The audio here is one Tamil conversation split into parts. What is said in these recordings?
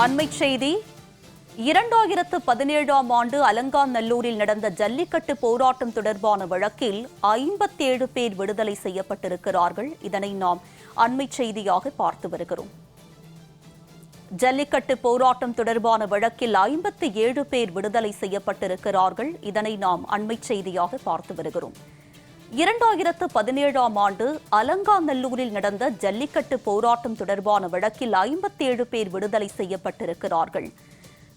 அண்மை செய்தி இரண்டாயிரத்து பதினேழாம் ஆண்டு அலங்காநல்லூரில் நடந்த ஜல்லிக்கட்டு போராட்டம் தொடர்பான வழக்கில் ஐம்பத்தேழு பேர் விடுதலை செய்யப்பட்டிருக்கிறார்கள். இதனை நாம் அண்மை செய்தியாக பார்த்து வருகிறோம். ஜல்லிக்கட்டு போராட்டம் தொடர்பான வழக்கில் ஐம்பத்தி ஏழு பேர் விடுதலை செய்யப்பட்டிருக்கிறார்கள். இதனை நாம் அண்மை செய்தியாக பார்த்து வருகிறோம். இரண்டாயிரத்து பதினேழாம் ஆண்டு அலங்காநல்லூரில் நடந்த ஜல்லிக்கட்டு போராட்டம் தொடர்பான வழக்கில் ஐம்பத்தேழு பேர் விடுதலை செய்யப்பட்டிருக்கிறார்கள்.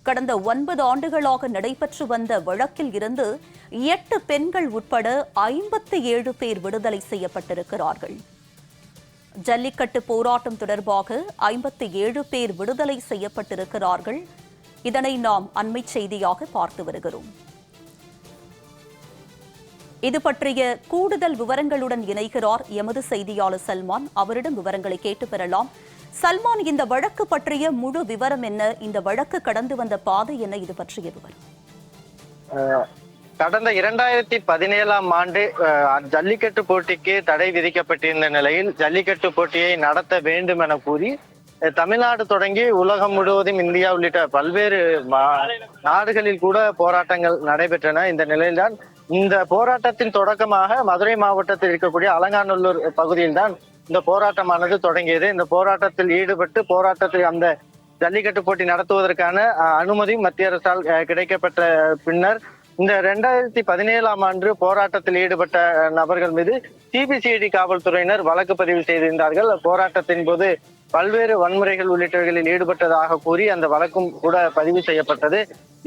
கடந்த ஒன்பது ஆண்டுகளாக நடைபெற்று வந்த வழக்கில் இருந்து எட்டு பெண்கள் உட்பட ஐம்பத்தி ஏழு பேர் விடுதலை செய்யப்பட்டிருக்கிறார்கள். ஜல்லிக்கட்டு போராட்டம் தொடர்பாக ஐம்பத்தி ஏழு பேர் விடுதலை செய்யப்பட்டிருக்கிறார்கள். இதனை நாம் அண்மை செய்தியாக பார்த்து வருகிறோம். இது பற்றிய கூடுதல் விவரங்களுடன் இணைகிறார் எமது செய்தியாளர் சல்மான். அவரிடம் விவரங்களை கேட்டு பெறலாம். சல்மான் இந்த வழக்கு பற்றிய முழு விவரம் என்ன? இந்த வழக்கு கடந்து வந்த பாதை என்ன? இது பற்றிய விவரம். கடந்த இரண்டாயிரத்தி பதினேழாம் ஆண்டு ஜல்லிக்கட்டு போட்டிக்கு தடை விதிக்கப்பட்டிருந்த நிலையில் ஜல்லிக்கட்டு போட்டியை நடத்த வேண்டும் என கூறி தமிழ்நாடு தொடங்கி உலகம் முழுவதும் இந்தியா உள்ளிட்ட பல்வேறு மா- நாடுகளில் கூட போராட்டங்கள் நடைபெற்றன. இந்த நிலையில்தான் இந்த போராட்டத்தின் தொடக்கமாக மதுரை மாவட்டத்தில் இருக்கக்கூடிய அலங்காநல்லூர் பகுதியில்தான் இந்த போராட்டமானது தொடங்கியது. இந்த போராட்டத்தில் ஈடுபட்டு போராட்டத்தில் அந்த ஜல்லிக்கட்டு போட்டி நடத்துவதற்கான அஹ், அனுமதி மத்திய அரசால் அஹ், கிடைக்கப்பட்ட பின்னர் இந்த ரெண்டாயிரத்தி பதினேழாம் ஆண்டு போராட்டத்தில் ஈடுபட்ட நபர்கள் மீது சிபிசிஐடி காவல்துறையினர் வழக்கு பதிவு செய்திருந்தார்கள். போராட்டத்தின் போது பல்வேறு வன்முறைகள் உள்ளிட்டவைகளில் ஈடுபட்டதாக கூறி அந்த வழக்கும் கூட பதிவு செய்யப்பட்டது.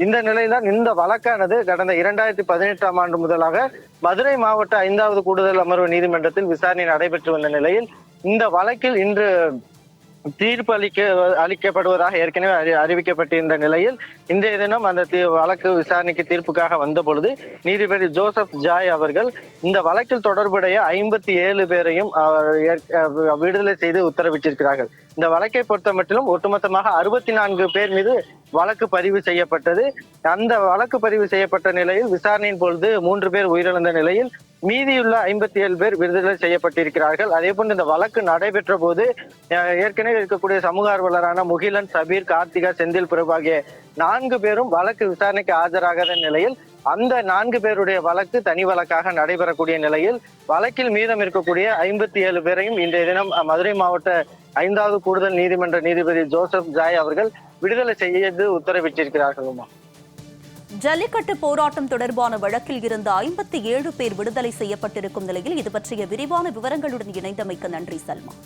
இந்த நிலையில்தான் இந்த வழக்கானது கடந்த இரண்டாயிரத்தி பதினெட்டாம் ஆண்டு முதலாக மதுரை மாவட்ட ஐந்தாவது கூடுதல் அமர்வு நீதிமன்றத்தில் விசாரணை நடைபெற்று வந்த நிலையில் இந்த வழக்கில் இன்று தீர்ப்பு அளிக்க அளிக்கப்படுவதாக ஏற்கனவே அறி அறிவிக்கப்பட்டிருந்த நிலையில் இன்றைய தினம் அந்த தீ- வழக்கு விசாரணைக்கு தீர்ப்புக்காக வந்த பொழுது நீதிபதி ஜோசப் ஜாய் அவர்கள் இந்த வழக்கில் தொடர்புடைய ஐம்பத்தி ஏழு பேரையும் அவர் அஹ் விடுதலை செய்து உத்தரவிட்டிருக்கிறார்கள். இந்த வழக்கை பொறுத்த மட்டிலும் ஒட்டுமொத்தமாக அறுபத்தி நான்கு பேர் மீது வழக்கு பதிவு செய்யப்பட்டது. அந்த வழக்கு பதிவு செய்யப்பட்ட நிலையில் விசாரணையின் பொழுது மூன்று பேர் உயிரிழந்த நிலையில் மீதியுள்ள ஐம்பத்தி ஏழு பேர் விடுதலை செய்யப்பட்டிருக்கிறார்கள். அதே போன்று இந்த வழக்கு நடைபெற்ற போது ஏற்கனவே இருக்கக்கூடிய சமூக ஆர்வலரான முகிலன் சபீர் கார்த்திகா செந்தில் பிரபு ஆகிய நான்கு பேரும் வழக்கு விசாரணைக்கு ஆஜராகாத நிலையில் அந்த நான்கு பேருடைய வழக்கு தனி வழக்காக நடைபெறக்கூடிய நிலையில் வழக்கில் மீதம் இருக்கக்கூடிய ஐம்பத்தி ஏழு பேரையும் இன்றைய தினம் மதுரை மாவட்ட ஐந்தாவது கூடுதல் நீதிமன்ற நீதிபதி ஜோசப் ஜாய் அவர்கள் விடுதலை செய்து உத்தரவிட்டிருக்கிறார்கள் ஜல்லிக்கட்டு போராட்டம் தொடர்பான வழக்கில் இருந்த ஐம்பத்தி ஏழு பேர் விடுதலை செய்யப்பட்டிருக்கும் நிலையில் இது பற்றிய விரிவான விவரங்களுடன் இணைந்தமைக்கு நன்றி சல்மான்